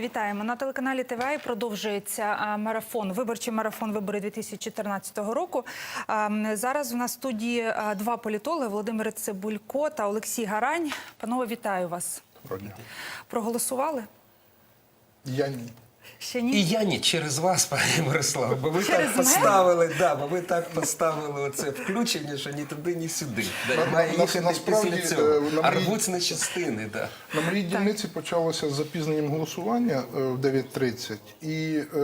Вітаємо на телеканалі ТВА продовжується марафон, виборчий марафон вибори 2014 року. Зараз у нас в студії два політологи Володимир Цибулько та Олексій Гарань. Панове, вітаю вас. Доброго дня. Проголосували? Я ні. Ще І я ні через вас, пані Мирослав, бо ви Через так мене? поставили, да, бо ви так поставили оце включення, що ні туди, ні сюди. Да, На- і має на- їхати насправді, після цього. е, на моїй- на частини, да. На моїй дільниці почалося з запізненням голосування е, в 9.30, і е,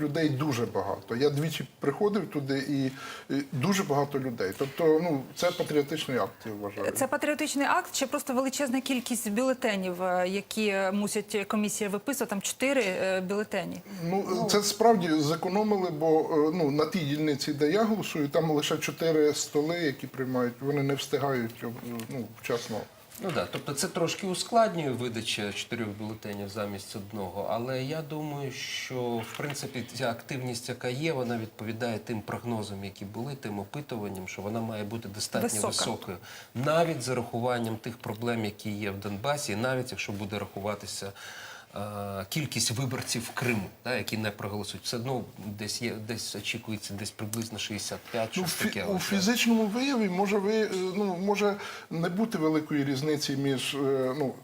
людей дуже багато. Я двічі приходив туди, і е, дуже багато людей. Тобто, ну це патріотичний акт, я вважаю. Це патріотичний акт чи просто величезна кількість бюлетенів, е, які е, мусять комісія виписувати? Там чотири е, бюлетені. Ну це справді зекономили, бо е, ну на тій дільниці, де я голосую, там лише чотири столи, які приймають. Вони не встигають е, ну вчасно. Ну да, тобто це трошки ускладнює видача чотирьох бюлетенів замість одного. Але я думаю, що в принципі ця активність, яка є, вона відповідає тим прогнозам, які були, тим опитуванням, що вона має бути достатньо Висока. високою, навіть за рахуванням тих проблем, які є в Донбасі, навіть якщо буде рахуватися. Е, Кількість виборців в Криму, да, які не проголосують, все одно десь є, десь очікується десь приблизно 65, Ну, щось фі- таке. у фізичному вияві може ви е, ну може не бути великої різниці між е, ну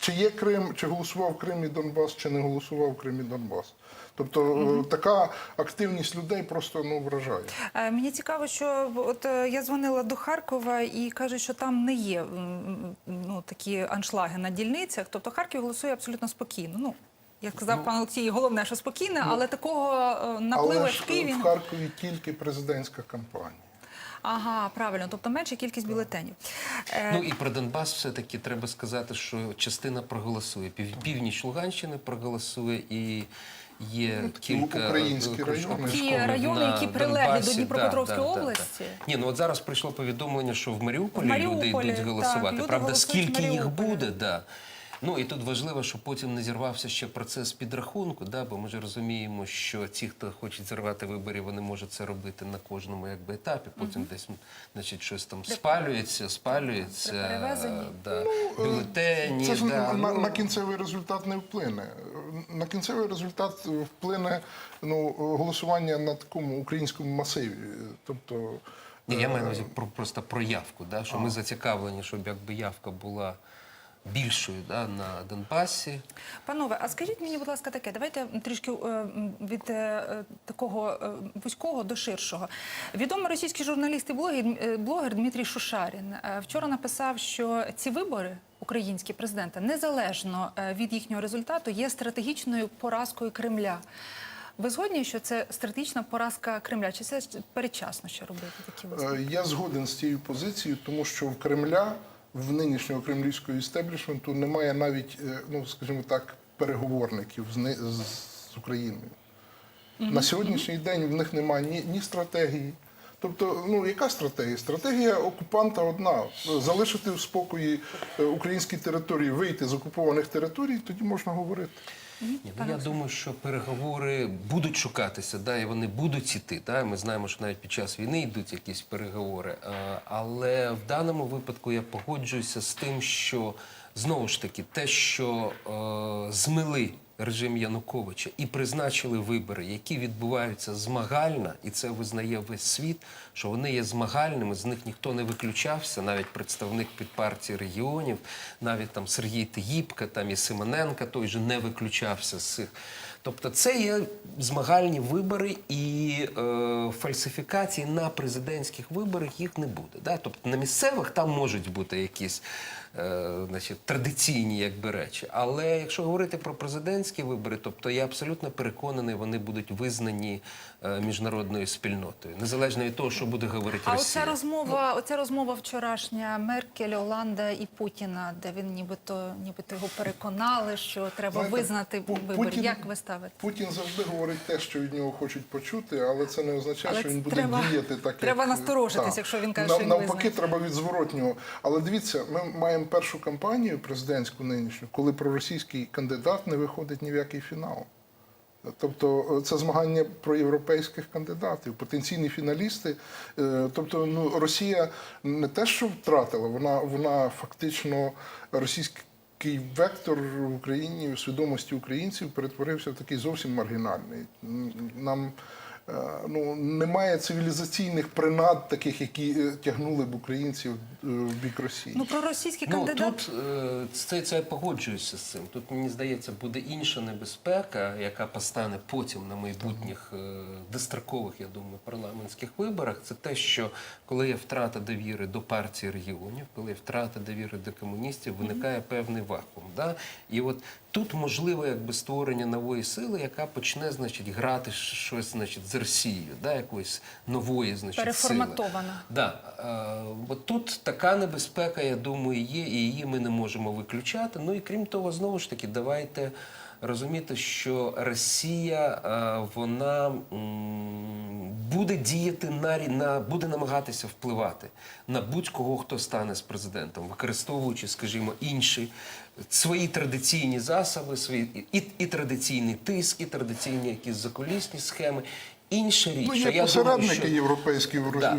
чи є Крим, чи голосував Крим і Донбас, чи не голосував Крим і Донбас. Тобто е, така активність людей просто ну вражає. Е, Мені цікаво, що от е, я дзвонила до Харкова і кажуть, що там не є ну, такі аншлаги на дільницях. Тобто Харків голосує абсолютно спокійно. Ну, як сказав пан Олексій, головне, що спокійне, але такого напливу Але ж в Києві. в Харкові тільки президентська кампанія. Ага, правильно, тобто менша кількість бюлетенів. Е, Ну і про Донбас все-таки треба сказати, що частина проголосує. Пів, північ Луганщини проголосує і є кілька українські райони. Ті райони, які прилеглі до Дніпропетровської Да, да, да, області. да. Ні, ну от зараз прийшло повідомлення, що в Маріуполі, В Маріуполі, люди йдуть так, голосувати. люди Правда, голосують скільки їх буде, да. Ну і тут важливо, щоб потім не зірвався ще процес підрахунку, да, бо ми ж розуміємо, що ті, хто хочуть зірвати вибори, вони можуть це робити на кожному якби, етапі. Потім десь значить, щось там спалюється, спалюється, При перевезенні. да, бюлетені. Це ж да, на, ну, на кінцевий результат не вплине. На кінцевий результат вплине ну, голосування на такому українському масиві. Тобто, Ні, я маю на увазі про, просто про явку, да, що ми зацікавлені, щоб якби явка була більшою да, на Донбасі. Панове, а скажіть мені, будь ласка, таке, давайте трішки е, від е, такого е, вузького до ширшого. Відомий російський журналіст і блогер, е, блогер Дмитрій Шушарін е, вчора написав, що ці вибори українські президента незалежно від їхнього результату є стратегічною поразкою Кремля. Ви згодні, що це стратегічна поразка Кремля? Чи це передчасно ще робити такі висновки? Я згоден з цією позицією, тому що в Кремля, в нинішнього кремлівського істеблішменту немає навіть, е, ну скажімо так, переговорників з, з, з Україною. На сьогоднішній день в них немає ні, ні стратегії. Тобто, ну яка стратегія? Стратегія окупанта одна: залишити в спокої е, українські території, вийти з окупованих територій, тоді можна говорити. Ні, ну, я думаю, що переговори будуть шукатися, да, і вони будуть іти. Да. Ми знаємо, що навіть під час війни йдуть якісь переговори. Е, Але в даному випадку я погоджуюся з тим, що знову ж таки те, що е, змили режим Януковича і призначили вибори, які відбуваються змагально, і це визнає весь світ, що вони є змагальними, з них ніхто не виключався, навіть представник під партії регіонів, навіть там Сергій Тиїпка, там і Симоненка той же не виключався з цих. Тобто це є змагальні вибори і е, фальсифікації на президентських виборах їх не буде. Да? Тобто на місцевих там можуть бути якісь е, значить, традиційні якби, речі. Але якщо говорити про президентські вибори, тобто я абсолютно переконаний, вони будуть визнані е, міжнародною спільнотою, незалежно від того, що буде говорити А Росія. оця розмова, оця розмова вчорашня Меркель, Оланда і Путіна, де він нібито, нібито його переконали, що треба Знаєте, визнати вибори. Путін- Як ви ставите? Путін завжди говорить те, що від нього хочуть почути, але це не означає, Але що він буде треба- діяти так. треба як... насторожитись, Так. якщо він каже, Нав- що він навпаки, визнає. треба від зворотнього. Але дивіться, ми маємо першу кампанію президентську нинішню, коли проросійський кандидат не виходить ні в який фінал. Тобто е, це змагання про європейських кандидатів, потенційні фіналісти. Е, Тобто, ну Росія не те, що втратила, вона, вона фактично російські вектор в Україні, в свідомості українців перетворився в такий зовсім маргінальний. Нам ну, немає цивілізаційних принад, таких, які е, тягнули б українців е, в бік Росії. Ну про російський Ну кандидат. тут е, це, це я погоджуюся з цим. Тут мені здається, буде інша небезпека, яка постане потім на майбутніх е, дострокових, я думаю, парламентських виборах. Це те, що коли є втрата довіри до партії регіонів, коли є втрата довіри до комуністів, виникає певний вакуум. Да? І от тут можливо якби створення нової сили, яка почне, значить, грати щось, значить, з Росією, да? якоїсь нової, значить, сили. Да. Е, от тут така небезпека, я думаю, є, і її ми не можемо виключати. Ну і крім того, знову ж таки, давайте розуміти, що Росія е, вона м, буде діяти на, на буде намагатися впливати на будь-кого, хто стане з президентом, використовуючи, скажімо, інші свої традиційні засоби, свої і, і традиційний тиск, і традиційні якісь закулісні схеми. Інша річ, Ну, є я посередники думаю, що... європейські, Да.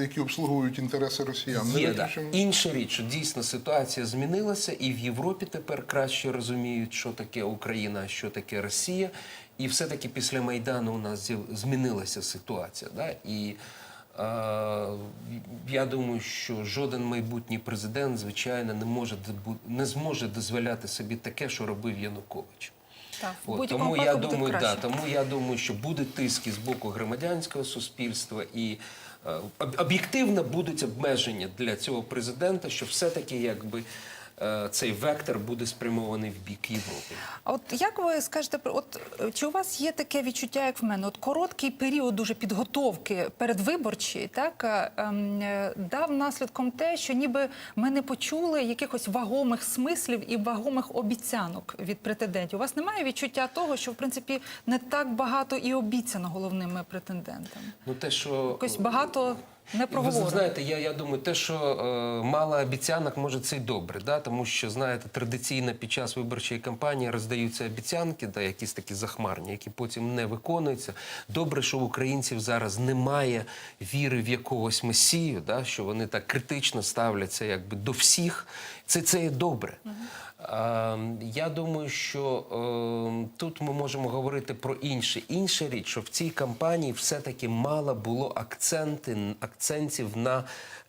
які обслуговують інтереси росіян. Не Є, да. виключимо. Інша річ, що дійсно ситуація змінилася, і в Європі тепер краще розуміють, що таке Україна, а що таке Росія. І все-таки після Майдану у нас змінилася ситуація. Да? І я думаю, що жоден майбутній президент, звичайно, не може не зможе дозволяти собі таке, що робив Янукович. Так, От, тому я думаю, да, тому я думаю, що буде тиск з боку громадянського суспільства і е, об'єктивно будуть обмеження для цього президента, що все-таки якби е, цей вектор буде спрямований в бік Європи. А от як ви скажете, от е, чи у вас є таке відчуття, як в мене? От короткий період дуже підготовки передвиборчий, так е, ем, е, дав наслідком те, що ніби ми не почули якихось вагомих смислів і вагомих обіцянок від претендентів. У вас немає відчуття того, що в принципі не так багато і обіцяно головними претендентами? Ну те, що Якось багато не Ви знаєте, я, я думаю, те, що е, мало обіцянок, може це й добре, да? тому що знаєте, традиційно під час виборчої кампанії роздаються обіцянки, да, якісь такі захмарні, які потім не виконуються. Добре, що в українців зараз немає віри в якогось месію, да? що вони так критично ставляться якби до всіх. Це, це є добре. Е, Я думаю, що е, тут ми можемо говорити про інше. Інша річ, що в цій кампанії все-таки мало було акценти, акцентів на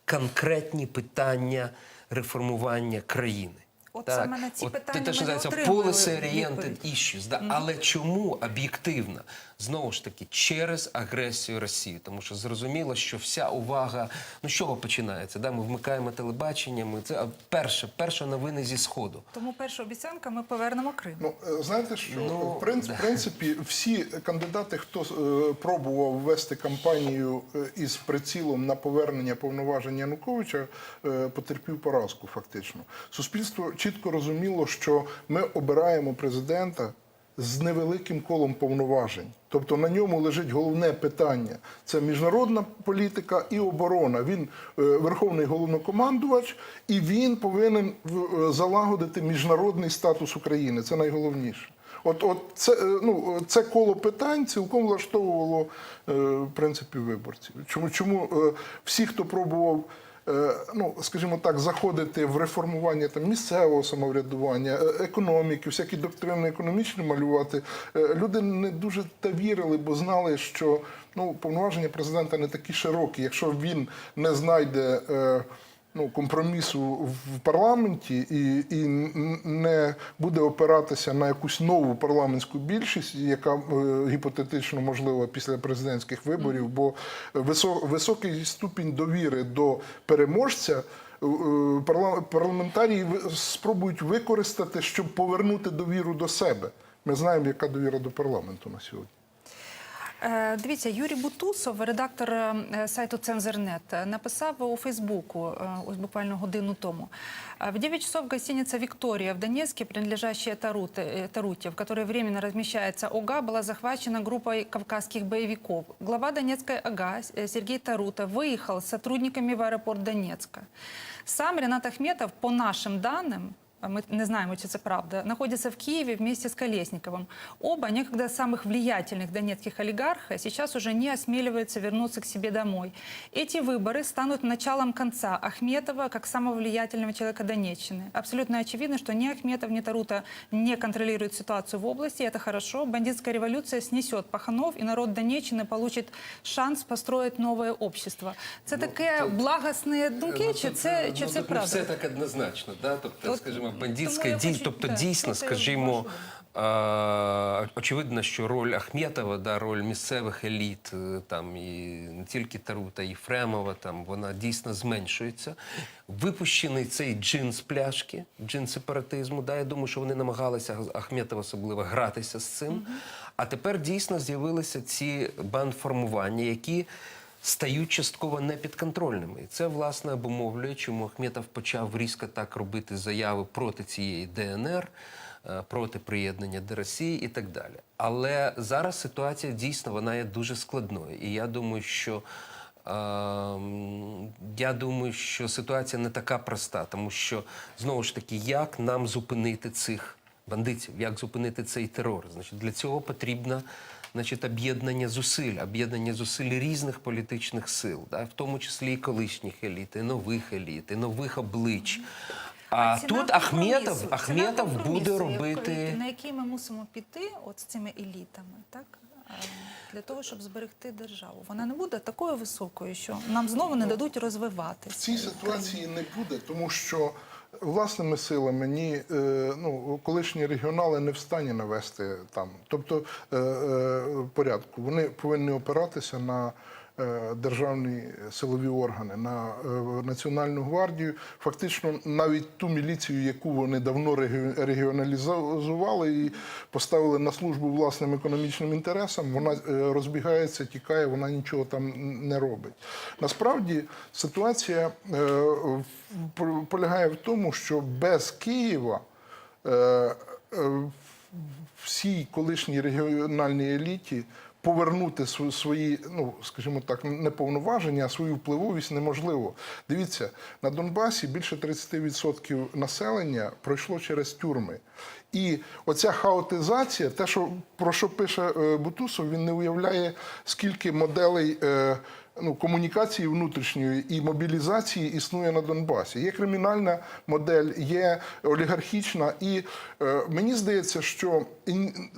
конкретні питання реформування країни. От саме на ці От питання те, що ми не називається відповідь. issues. Але чому об'єктивно? Знову ж таки, через агресію Росії. Тому що зрозуміло, що вся увага, ну з чого починається? Да? Ми вмикаємо телебачення, ми це перше, перше новини зі Сходу. Тому перша обіцянка ми повернемо Крим. Ну, е, знаєте що, Ну, в, принцип, в принципі, всі кандидати, хто е, пробував вести кампанію е, із прицілом на повернення повноважень Януковича, е, потерпів поразку фактично. Суспільство чітко розуміло, що ми обираємо президента з невеликим колом повноважень. Тобто на ньому лежить головне питання: це міжнародна політика і оборона. Він е, верховний головнокомандувач, і він повинен е, залагодити міжнародний статус України. Це найголовніше. От, от це, е, ну, це коло питань цілком влаштовувало в принципі виборців. Чому, чому всі, хто пробував ну, скажімо так, заходити в реформування там, місцевого самоврядування, е, економіки, всякі доктрини економічні малювати, е, люди не дуже та вірили, бо знали, що ну, повноваження президента не такі широкі. Якщо він не знайде. Ну, компромісу в парламенті і, і не буде опиратися на якусь нову парламентську більшість, яка е, гіпотетично можлива після президентських виборів, бо висо- високий ступінь довіри до переможця е, парламентарії спробують використати, щоб повернути довіру до себе. Ми знаємо, яка довіра до парламенту на сьогодні. Е, Дивіться, Юрій Бутусов, редактор е, сайту Цензорнет, е, написав у Фейсбуку е, ось буквально годину тому. Е, В 9 часов гостиница «Виктория» в Донецке, принадлежащая Таруте, э, Таруте, в которой временно размещается ОГА, была захвачена группой кавказских боевиков. Глава Донецкой ОГА э, Сергей Тарута выехал с сотрудниками в аэропорт Донецка. Сам Ренат Ахметов, по нашим данным, а мы не знаем, чи це правда, находятся в Киеве вместе с Колесниковым. Оба, некогда самых влиятельных донецких олигарха, сейчас уже не осмеливаются вернуться к себе домой. Эти выборы станут началом конца Ахметова как самого влиятельного человека Донеччины. Абсолютно очевидно, что ни Ахметов, ни Тарута не контролируют ситуацию в области, это хорошо. Бандитская революция снесет паханов, и народ Донеччины получит шанс построить новое общество. Це таке благосне думки, Ну, чи тут, це, чи ну, це правда? все так однозначно. Да? Тобто, скажімо, бандитська дій, тобто дійсно, скажімо, очевидно, що роль Ахметова, да, роль місцевих еліт, е, там і не тільки Тарута, і Фремова, там вона дійсно зменшується. Випущений цей джин з пляшки, джин сепаратизму. Да, я думаю, що вони намагалися Ахметов особливо гратися з цим. А тепер дійсно з'явилися ці бандформування, які стають частково непідконтрольними. І це, власне, обумовлює, чому Ахметов почав різко так робити заяви проти цієї ДНР, е, проти приєднання до Росії і так далі. Але зараз ситуація дійсно вона є дуже складною. І я думаю, що. Ем, Я думаю, що ситуація не така проста, тому що знову ж таки, як нам зупинити цих бандитів, як зупинити цей терор? Значить, для цього потрібно значить, об'єднання зусиль, об'єднання зусиль різних політичних сил, да, в тому числі і колишніх еліт, і нових еліт, і нових облич. А, ціна тут Ахметов, Ахметов буде робити. на який ми мусимо піти, от з цими елітами, так для того, щоб зберегти державу. Вона не буде такою високою, що нам знову не дадуть В розвиватися. цій ситуації не буде, тому що власними силами ні, е, ну, колишні регіонали не в стані навести там, тобто е, е, порядку. Вони повинні опиратися на державні силові органи, на е, Національну гвардію. Фактично, навіть ту міліцію, яку вони давно регіоналізували і поставили на службу власним економічним інтересам, вона е, розбігається, тікає, вона нічого там не робить. Насправді ситуація е, полягає в тому, що без Києва е, е, всій колишній регіональній еліті повернути свої, ну скажімо так, не повноваження, а свою впливовість неможливо. Дивіться, на Донбасі більше 30% населення пройшло через тюрми. І оця хаотизація, те, що про що пише е, Бутусов, він не уявляє, скільки моделей. Ну, комунікації внутрішньої і мобілізації існує на Донбасі. Є кримінальна модель, є олігархічна, і е, мені здається, що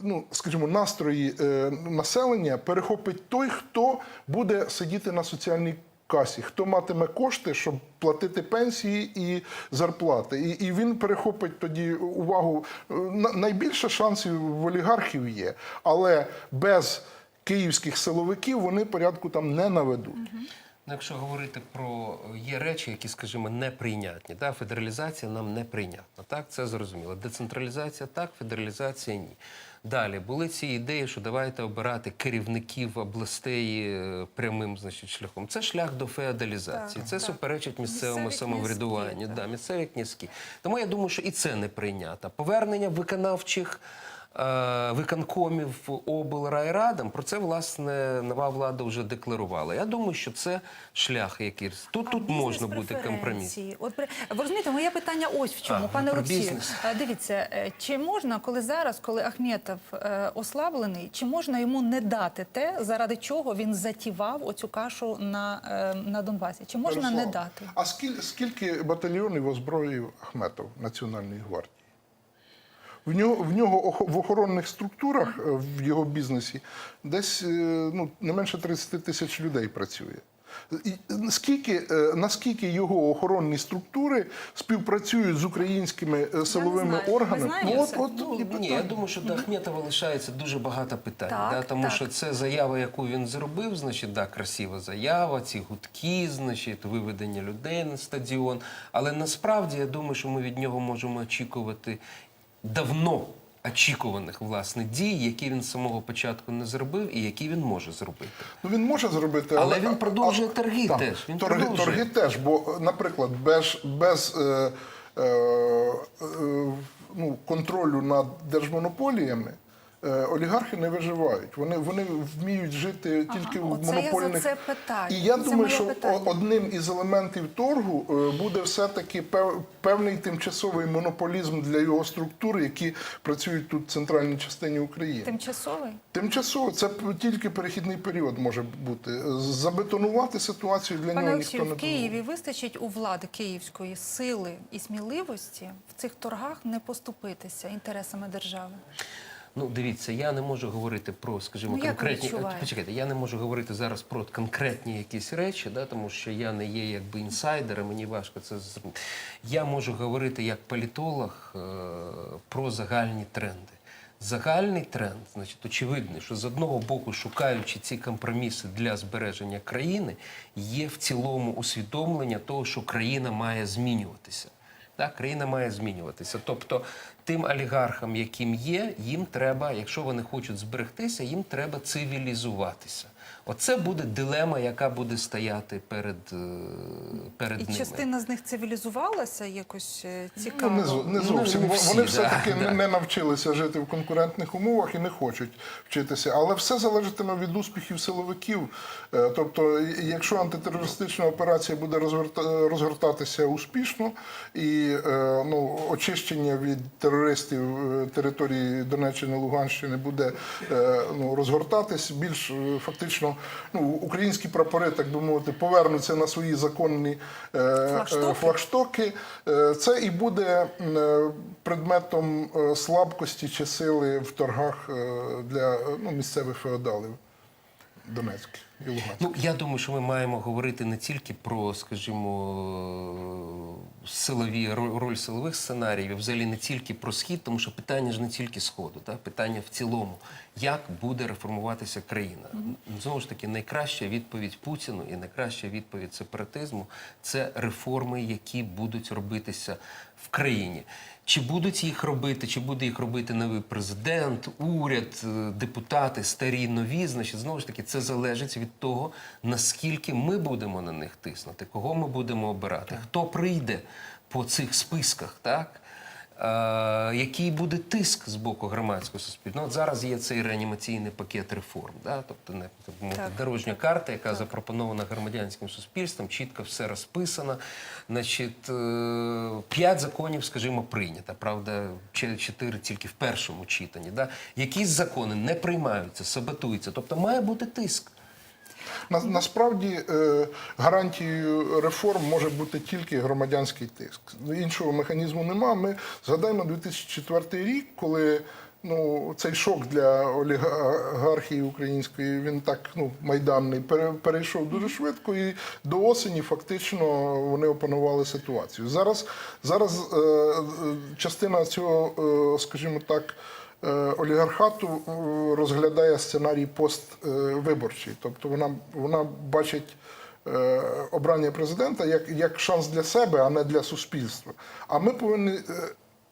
ну, скажімо, настрої е, населення перехопить той, хто буде сидіти на соціальній касі, хто матиме кошти, щоб платити пенсії і зарплати. І, і він перехопить тоді увагу. Е, на- Найбільше шансів в олігархів є, але без київських силовиків вони порядку там не наведуть. Ну, якщо говорити про є речі, які, скажімо, неприйнятні. Да? Федералізація нам неприйнятна. Так, це зрозуміло. Децентралізація так, федералізація ні. Далі були ці ідеї, що давайте обирати керівників областей е, прямим значить, шляхом. Це шлях до феодалізації. Так, це так. суперечить місцевому Місцеві самоврядуванню. князьки, Да, місцеві князькі. Тому я думаю, що і це не прийнято. Повернення виконавчих е, виконкомів облрайрадам, про це власне нова влада вже декларувала. Я думаю, що це шлях, який тут, тут можна бути компроміс. От ви розумієте, моє питання ось в чому, А, пане Олексію. е, Дивіться, е, чи можна, коли зараз, коли Ахметов е, ослаблений, чи можна йому не дати те, заради чого він затівав оцю кашу на, е, на Донбасі? Чи можна не дати? А скільки, скільки батальйонів озброїв Ахметов Національної гвардії? В нього, в нього в охоронних структурах е, в його бізнесі десь е, ну, не менше 30 тисяч людей працює. І Скільки, е, наскільки його охоронні структури співпрацюють з українськими силовими знаю. Органами? Ну, от, от Ну, і ні, я думаю, що до Ахметова лишається дуже багато питань. Так, да, тому так. що це заява, яку він зробив, значить, да, красива заява, ці гудки, значить, виведення людей на стадіон. Але насправді я думаю, що ми від нього можемо очікувати давно очікуваних власне дій, які він з самого початку не зробив і які він може зробити. Ну, він може зробити, Але він продовжує торги Там, теж, він торги, продовжує. торги теж, бо, наприклад, без, без е, е, е, ну, контролю над держмонополіями олігархи не виживають. Вони, вони вміють жити Ага, тільки в оце я за це питаю. І я Це думаю, що питання. одним із елементів торгу е, буде все-таки пев- певний тимчасовий монополізм для його структур, які працюють тут в центральній частині України. Тимчасовий? Тимчасово це тільки перехідний період може бути. Забетонувати ситуацію для Пане нього ніхто Олексію, не в Києві вистачить у влади київської сили і сміливості в цих торгах не поступитися інтересами держави. Ну, дивіться, я не можу говорити про, скажімо, Ну, конкретні. відчуваєте? Почекайте, я не можу говорити зараз про конкретні якісь речі, да, тому що я не є якби інсайдером, мені важко це зрозуміти. Я можу говорити як політолог е, про загальні тренди. Загальний тренд, значить, очевидний, що з одного боку, шукаючи ці компроміси для збереження країни, є в цілому усвідомлення того, що країна має змінюватися. Так, країна має змінюватися. Тобто тим олігархам, яким є, їм треба, якщо вони хочуть зберегтися, їм треба цивілізуватися. Оце буде дилема, яка буде стояти перед, е, перед І ними. частина з них цивілізувалася якось е, Ну, цікаво. не, зо- не Ну, зовсім. не всі, Вони да, все-таки да. не- навчилися жити в конкурентних умовах і не хочуть вчитися. Але все залежатиме від успіхів силовиків. Е, Тобто, якщо антитерористична операція буде розгорта- розгортатися успішно і ну, очищення від терористів території Донеччини, Луганщини буде ну, розгортатись, більш е, ну, українські прапори, так би мовити, повернуться на свої законні е, е, Флагштоки? флагштоки, е, це і буде предметом слабкості чи сили в торгах для ну, місцевих феодалів. Донецьких і Луганських. Ну, я думаю, що ми маємо говорити не тільки про, скажімо, силові ро- роль силових сценаріїв, взагалі не тільки про схід, тому що питання ж не тільки сходу, та питання в цілому, як буде реформуватися країна. Знову ж таки, найкраща відповідь Путіну і найкраща відповідь сепаратизму це реформи, які будуть робитися в країні. Чи будуть їх робити, чи буде їх робити новий президент, уряд, е, депутати, старі, нові, значить, знову ж таки, це залежить від того, наскільки ми будемо на них тиснути, кого ми будемо обирати, хто прийде по цих списках, так? Е, який буде тиск з боку громадського суспільства. Ну, от зараз є цей реанімаційний пакет реформ, да? тобто не так дорожня карта, яка запропонована громадянським суспільством, чітко все розписано. Значить, е, п'ять законів, скажімо, прийнято. Правда, чотири тільки в першому читанні. Да? Якісь закони не приймаються, саботуються. Тобто має бути тиск. На, насправді е, гарантією реформ може бути тільки громадянський тиск. Іншого механізму нема. Ми згадаємо 2004 рік, коли ну, цей шок для олігархії української він так ну, майданний перейшов дуже швидко, і до осені фактично вони опанували ситуацію. Зараз, зараз е, е, частина цього, е, скажімо так. Е, олігархату е, розглядає сценарій поствиборчий. Тобто вона, вона бачить е, обрання президента як, як шанс для себе, а не для суспільства. А ми повинні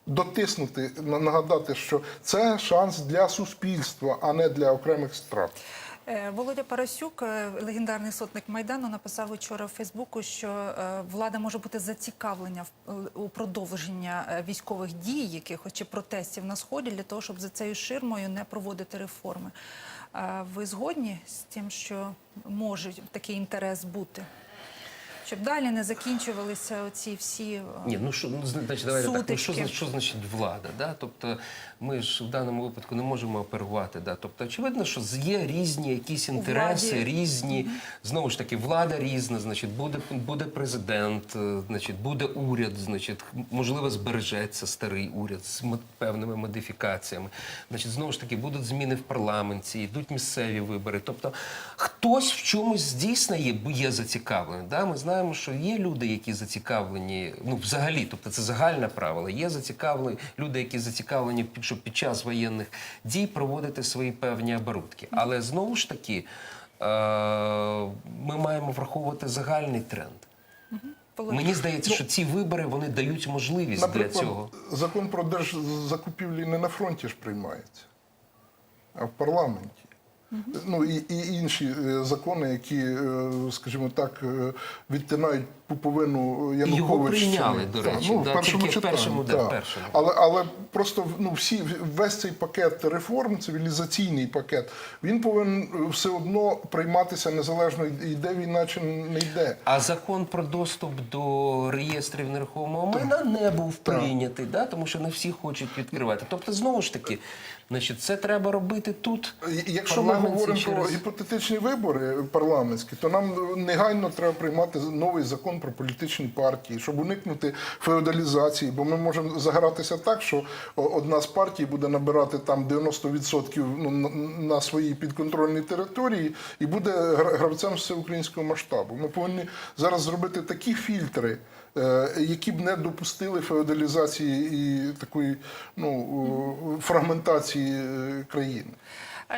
дотиснути, на- нагадати, що це шанс для суспільства, а не для окремих страт. Е, Володя Парасюк, е, легендарний сотник Майдану, написав вчора в Фейсбуку, що е, влада може бути зацікавлення у продовження військових дій, якихось чи протестів на сході, для того, щоб за цією ширмою не проводити реформи. Ви згодні з тим, що може такий інтерес бути? Щоб далі не закінчувалися оці всі е, Ні, ну що ну, значить, давайте так. Ну, що, що значить влада? Да? Тобто ми ж в даному випадку не можемо оперувати. Да? Тобто, очевидно, що є різні якісь інтереси, владі. різні знову ж таки, влада різна. Значить, буде буде президент, е, значить, буде уряд. Значить, можливо, збережеться старий уряд з певними модифікаціями. Значить, знову ж таки, будуть зміни в парламенті, йдуть місцеві вибори. Тобто, хтось в чомусь дійсно є, є зацікавлений. Да? Ми знаємо, що є люди, які зацікавлені, ну взагалі, тобто це загальне правило. Є зацікавлені люди, які зацікавлені, щоб під час воєнних дій проводити свої певні оборудки. Але знову ж таки, е- ми маємо враховувати загальний тренд. Мені здається, що ці вибори вони дають можливість для цього. закон про держзакупівлі не на фронті ж приймається, а в парламенті. Ну і, і інші е, закони, які, е, скажімо так, е, відтинають пуповину Януковича. прийняли, до Так, речі, ну, в першому тільки в читанні, першому, да, в першому. Але, але просто ну, всі, весь цей пакет реформ, цивілізаційний пакет, він повинен все одно прийматися незалежно йде війна чи не йде. А закон про доступ до реєстрів нерухомого майна не був прийнятий, да? тому що не всі хочуть відкривати. Тобто, знову ж таки, значить, це треба робити тут. Якщо ми говоримо про гіпотетичні вибори парламентські, то нам негайно треба приймати новий закон про політичні партії, щоб уникнути феодалізації, бо ми можемо загратися так, що одна з партій буде набирати там 90% ну, на- своїй підконтрольній території і буде гра- гравцем всеукраїнського масштабу. Ми повинні зараз зробити такі фільтри. Е, Які б не допустили феодалізації і такої ну, фрагментації е, країни.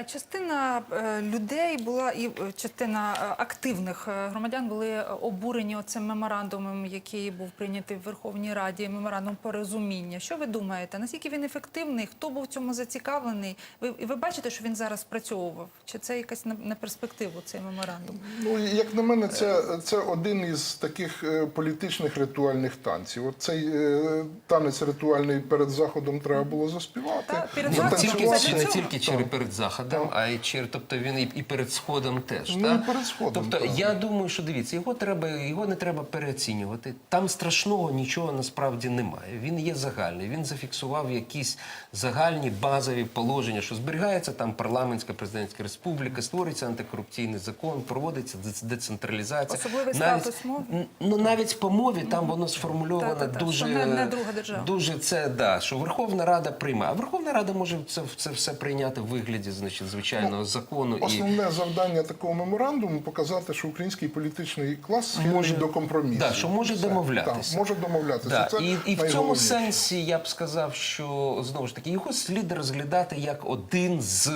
Частина е, людей була і е, частина е, активних громадян були обурені оцим меморандумом, який був прийнятий в Верховній Раді, меморандум порозуміння. Що ви думаєте? Наскільки він ефективний? Хто був в цьому зацікавлений? Ви ви бачите, що він зараз спрацьовував? Чи це якась на, на перспективу цей меморандум? Ну, як на мене, це, це один із таких політичних ритуальних танців. От цей е, танець ритуальний перед заходом треба було заспівати. Та, перед заходом тільки, не тільки через перед заходом, а й через, тобто він і, і перед сходом теж. Ну, та? і перед сходом, Тобто так. я думаю, що дивіться, його треба, його не треба переоцінювати. Там страшного нічого насправді немає. Він є загальний. Він зафіксував якісь загальні базові положення, що зберігається там парламентська президентська республіка, створюється антикорупційний закон, проводиться дец- децентралізація. Особливий навіть, статус мови. Ну навіть по мові там воно сформульовано Та-та-та, дуже не- не друга держава. Дуже це да, що Верховна Рада приймає. А Верховна Рада може це, це все прийняти в вигляді, значить, звичайного закону і Основне завдання такого меморандуму показати, що український політичний клас Може- до компромісу. Да, що може Все. домовлятися. Да, може домовлятися. Да, Це і, і в цьому сенсі я б сказав, що знову ж таки його слід розглядати як один з.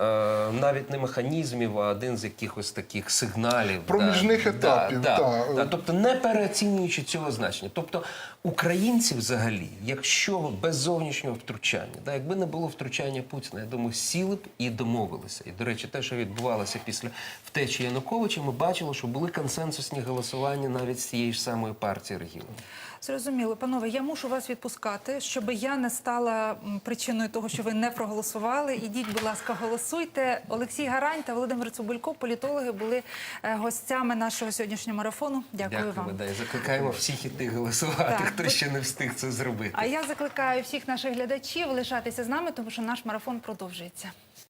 Е, Навіть не механізмів, а один з якихось таких сигналів Проміжних да, етапів, да, та. да, тобто не переоцінюючи цього значення. Тобто українці, взагалі, якщо без зовнішнього втручання, да, якби не було втручання Путіна, я думаю, сіли б і домовилися. І до речі, те, що відбувалося після втечі Януковича, ми бачили, що були консенсусні голосування навіть з цієї ж самої партії регіону. Зрозуміло, панове, я мушу вас відпускати, щоб я не стала причиною того, що ви не проголосували. Ідіть, будь ласка, голосуйте. Олексій Гарань та Володимир Цубулько, політологи, були е, гостями нашого сьогоднішнього марафону. Дякую, вам. да, і закликаємо всіх іти голосувати, Так, хто ще не встиг це зробити. А я закликаю всіх наших глядачів лишатися з нами, тому що наш марафон продовжується.